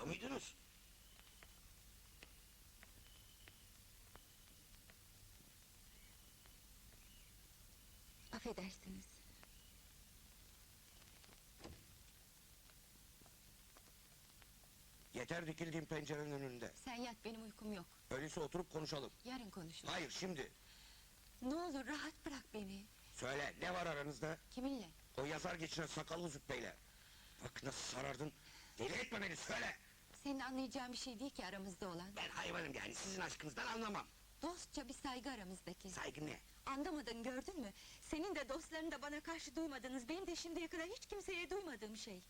Burada mıydınız? Affedersiniz. Yeter dikildiğim pencerenin önünde. Sen yat benim uykum yok. Öyleyse oturup konuşalım. Yarın konuşuruz. Hayır şimdi. Ne olur rahat bırak beni. Söyle ne var aranızda? Kiminle? O yazar geçinen sakallı züppeyle. Bak nasıl sarardın. Deli etme beni söyle. Senin anlayacağın bir şey değil ki aramızda olan. Ben hayvanım yani sizin aşkınızdan anlamam. Dostça bir saygı aramızdaki. Saygı ne? Anlamadın gördün mü? Senin de dostların da bana karşı duymadınız. Benim de şimdiye kadar hiç kimseye duymadığım şey.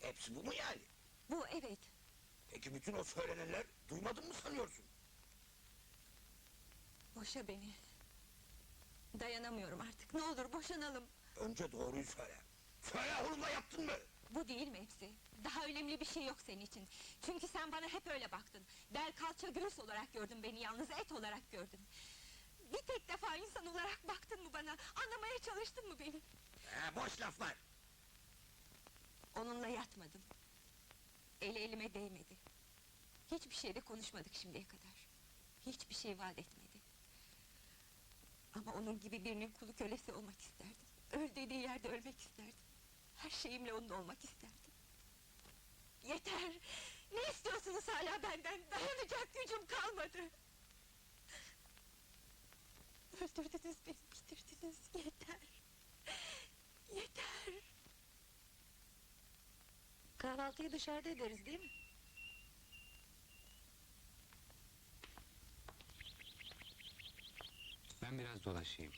Hepsi bu mu yani? Bu evet. Peki bütün o söylenenler duymadın mı sanıyorsun? Boşa beni. Dayanamıyorum artık. Ne olur boşanalım. Önce doğruyu söyle. Söyle oğlumla yaptın mı? Bu değil mi hepsi? Daha önemli bir şey yok senin için. Çünkü sen bana hep öyle baktın. Bel kalça göğüs olarak gördün beni yalnız et olarak gördün. Bir tek defa insan olarak baktın mı bana? Anlamaya çalıştın mı beni? He, boş laflar. Onunla yatmadım. Eli elime değmedi. Hiçbir şeyde konuşmadık şimdiye kadar. Hiçbir şey vaat etmedi. Ama onun gibi birinin kulu kölesi olmak isterdim. Öl dediği yerde ölmek isterdim. Her şeyimle onunla olmak isterdim. Yeter! Ne istiyorsunuz hala benden? Dayanacak gücüm kalmadı. Öldürdünüz beni, bitirdiniz. Yeter! Yeter! Kahvaltıyı dışarıda ederiz değil mi? Ben biraz dolaşayım.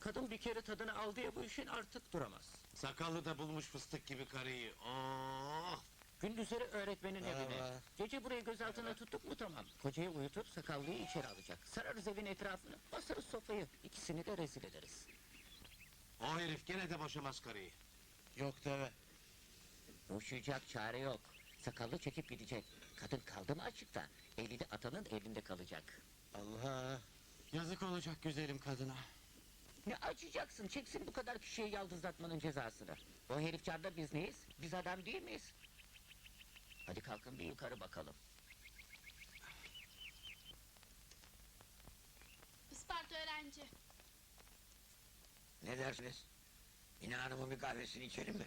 Kadın bir kere tadını aldı ya bu işin artık duramaz. Sakallı da bulmuş fıstık gibi karıyı. Oh! Gündüzleri öğretmenin evine. Merhaba. Gece burayı gözaltına tuttuk mu tamam. Kocayı uyutup sakallıyı içeri alacak. Sararız evin etrafını, basarız sofayı. İkisini de rezil ederiz. O herif gene de boşamaz karıyı. Yok deme. Boşayacak çare yok. Sakallı çekip gidecek. Kadın kaldı mı açıkta? Eli de atanın elinde kalacak. Allah. Yazık olacak güzelim kadına. Ne açacaksın? Çeksin bu kadar kişiyi yaldızlatmanın cezasını. O herif çarda biz neyiz? Biz adam değil miyiz? Hadi kalkın bir yukarı bakalım. Isparta öğrenci. Ne dersiniz? Mine Hanım'ın bir kahvesini içelim mi?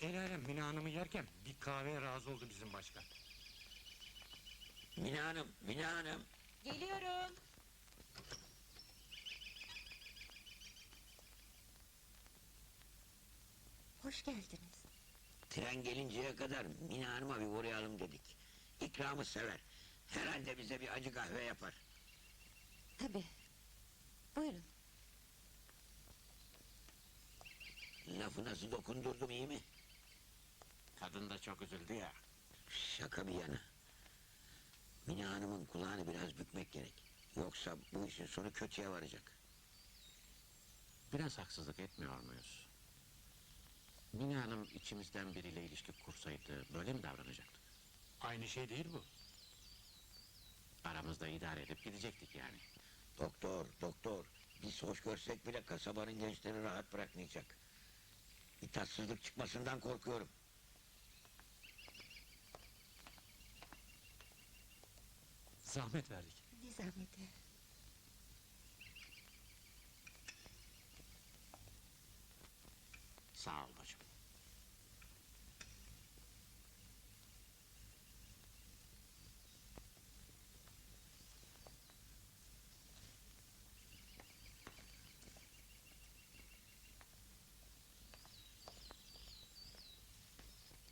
El alem Mine Hanım'ı yerken bir kahveye razı oldu bizim başkan. Mine Hanım, Mine Hanım. Geliyorum. Hoş geldiniz. Tren gelinceye kadar Mine Hanım'a bir uğrayalım dedik. İkramı sever. Herhalde bize bir acı kahve yapar. Tabii. Buyurun. Lafı nasıl dokundurdum iyi mi? Kadın da çok üzüldü ya. Şaka bir yana. Mine Hanım'ın kulağını biraz bükmek gerek. Yoksa bu işin sonu kötüye varacak. Biraz haksızlık etmiyor muyuz? Mine Hanım içimizden biriyle ilişki kursaydı böyle mi davranacaktık? Aynı şey değil bu. Aramızda idare edip gidecektik yani. Doktor, doktor. Biz hoş görsek bile kasabanın gençleri rahat bırakmayacak. Bir tatsızlık çıkmasından korkuyorum. Zahmet verdik. Ne zahmeti. Sağ ol bacım.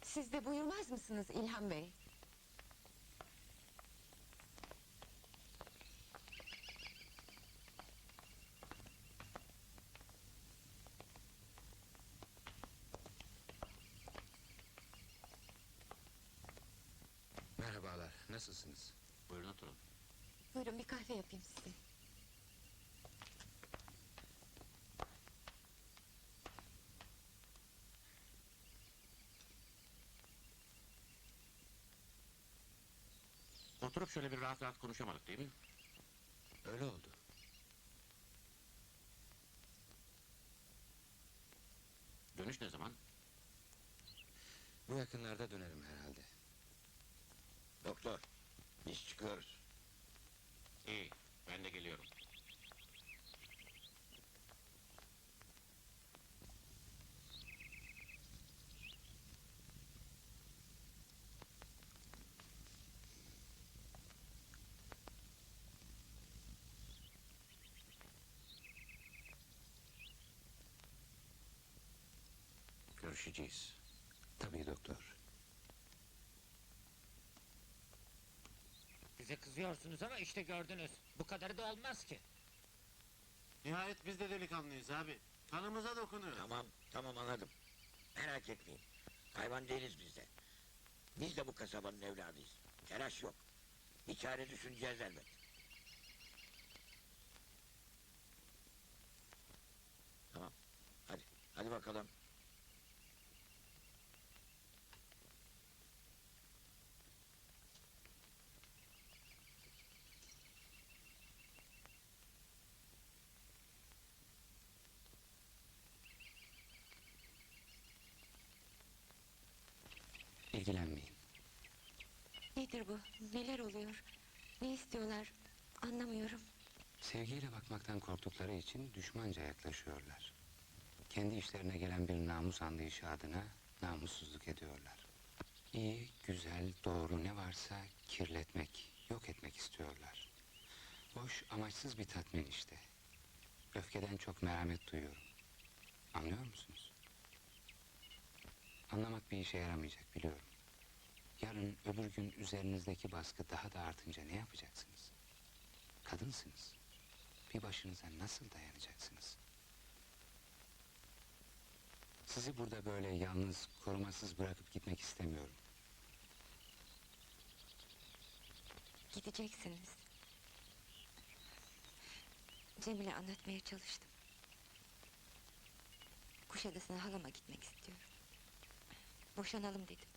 Siz de buyurmaz mısınız İlhan Bey? Nasılsınız? Buyurun oturun. Buyurun bir kahve yapayım size. Oturup şöyle bir rahat rahat konuşamadık değil mi? Öyle oldu. Dönüş ne zaman? Bu yakınlarda dönerim herhalde. Doktor, biz çıkıyoruz. İyi, ben de geliyorum. Görüşeceğiz. Tabii doktor. Kızıyorsunuz ama işte gördünüz. Bu kadarı da olmaz ki. Nihayet biz de delikanlıyız abi. Kanımıza dokunuyor. Tamam, tamam anladım. Merak etmeyin. Hayvan değiliz biz de. Biz de bu kasabanın evladıyız. Telaş yok. Bir çare düşüneceğiz elbet. Tamam. Hadi. Hadi bakalım. Nedir bu? Neler oluyor? Ne istiyorlar? Anlamıyorum. Sevgiyle bakmaktan korktukları için düşmanca yaklaşıyorlar. Kendi işlerine gelen bir namus anlayışı adına namussuzluk ediyorlar. İyi, güzel, doğru ne varsa kirletmek, yok etmek istiyorlar. Boş, amaçsız bir tatmin işte. Öfkeden çok merhamet duyuyorum. Anlıyor musunuz? Anlamak bir işe yaramayacak biliyorum. Yarın öbür gün üzerinizdeki baskı daha da artınca ne yapacaksınız? Kadınsınız. Bir başınıza nasıl dayanacaksınız? Sizi burada böyle yalnız, korumasız bırakıp gitmek istemiyorum. Gideceksiniz. Cemil'e anlatmaya çalıştım. Kuşadası'na halama gitmek istiyorum. Boşanalım dedim.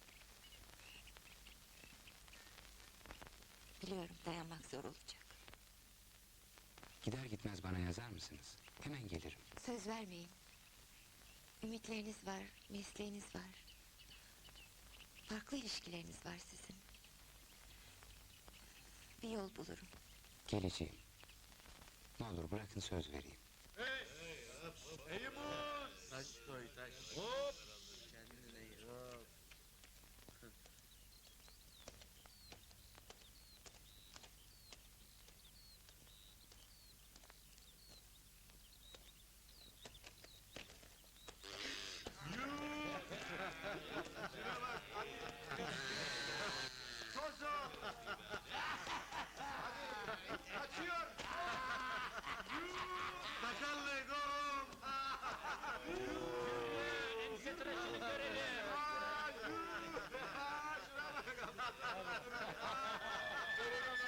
Biliyorum dayanmak zor olacak. Gider gitmez bana yazar mısınız? Hemen gelirim. Söz vermeyin. Ümitleriniz var, mesleğiniz var. Farklı ilişkileriniz var sizin. Bir yol bulurum. Geleceğim. Ne olur bırakın söz vereyim. Koy taş. Hop. Thank you.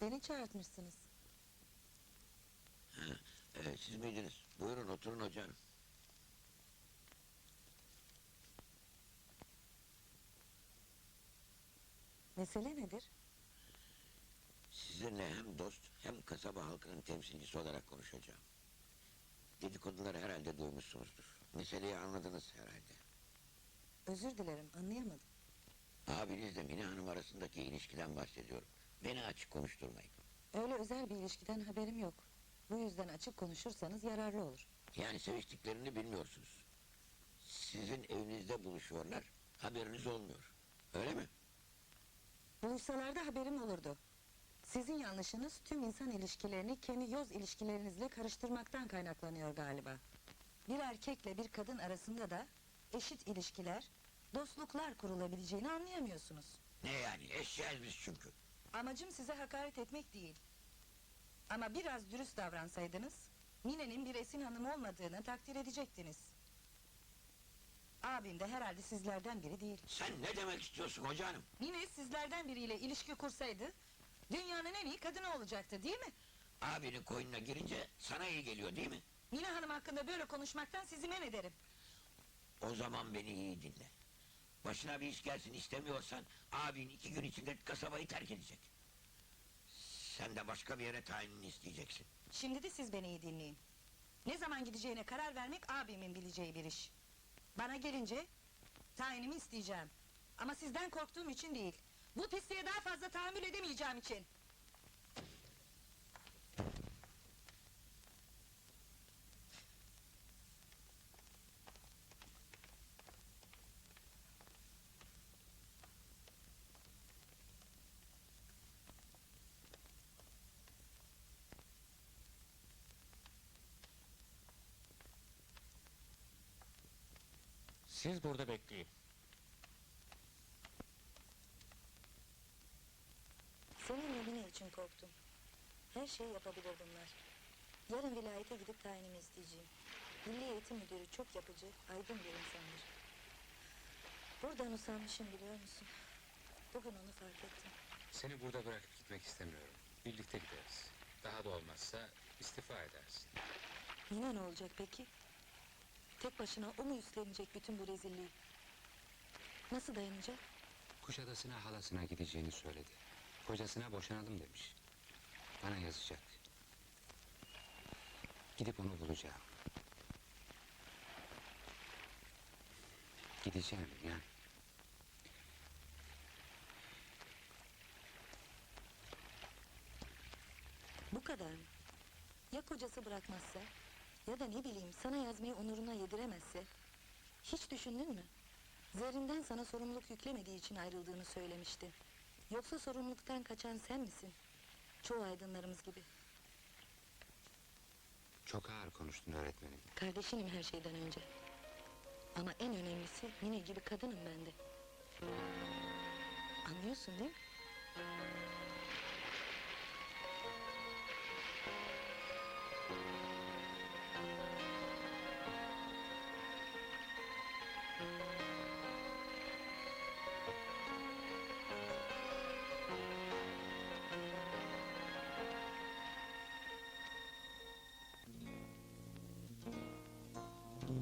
Beni çağırtmışsınız. Ee, siz miydiniz? Buyurun oturun hocam. Mesele nedir? Sizinle hem dost hem kasaba halkının temsilcisi olarak konuşacağım. Dedikoduları herhalde duymuşsunuzdur. Meseleyi anladınız herhalde. Özür dilerim, anlayamadım. Abinizle Mine Hanım arasındaki ilişkiden bahsediyorum. Beni açık konuşturmayın. Öyle özel bir ilişkiden haberim yok. Bu yüzden açık konuşursanız yararlı olur. Yani seviştiklerini bilmiyorsunuz. Sizin evinizde buluşuyorlar, haberiniz olmuyor. Öyle mi? Buluşsalarda haberim olurdu. Sizin yanlışınız tüm insan ilişkilerini kendi yoz ilişkilerinizle karıştırmaktan kaynaklanıyor galiba. Bir erkekle bir kadın arasında da eşit ilişkiler, dostluklar kurulabileceğini anlayamıyorsunuz. Ne yani? Eşyayız biz çünkü. Amacım size hakaret etmek değil. Ama biraz dürüst davransaydınız, Mine'nin bir Esin Hanım olmadığını takdir edecektiniz. Abim de herhalde sizlerden biri değil. Sen ne demek istiyorsun hoca hanım? Mine sizlerden biriyle ilişki kursaydı, dünyanın en iyi kadını olacaktı değil mi? Abinin koynuna girince sana iyi geliyor değil mi? Mine Hanım hakkında böyle konuşmaktan sizi men ederim. O zaman beni iyi dinle. Başına bir iş gelsin istemiyorsan abin iki gün içinde kasabayı terk edecek. Sen de başka bir yere tayinini isteyeceksin. Şimdi de siz beni iyi dinleyin. Ne zaman gideceğine karar vermek abimin bileceği bir iş. Bana gelince tayinimi isteyeceğim. Ama sizden korktuğum için değil. Bu pisliğe daha fazla tahammül edemeyeceğim için. Siz burada bekleyin. Seninle Mine için korktum. Her şeyi yapabilir bunlar. Yarın vilayete gidip tayinimi isteyeceğim. Milli Eğitim Müdürü çok yapıcı, aydın bir insandır. Buradan usanmışım biliyor musun? Bugün onu fark ettim. Seni burada bırakıp gitmek istemiyorum. Birlikte gideriz. Daha da olmazsa istifa edersin. Mine ne olacak peki? Tek başına o mu üstlenecek bütün bu rezilliği? Nasıl dayanacak? Kuşadası'na halasına gideceğini söyledi. Kocasına boşanalım demiş. Bana yazacak. Gidip onu bulacağım. Gideceğim ya. Bu kadar mı? Ya kocası bırakmazsa? Ya da ne bileyim sana yazmayı onuruna yediremezse? Hiç düşündün mü? Zerrinden sana sorumluluk yüklemediği için ayrıldığını söylemişti. Yoksa sorumluluktan kaçan sen misin? Çoğu aydınlarımız gibi. Çok ağır konuştun öğretmenim. Kardeşinim her şeyden önce. Ama en önemlisi Mine gibi kadınım ben de. Anlıyorsun değil mi?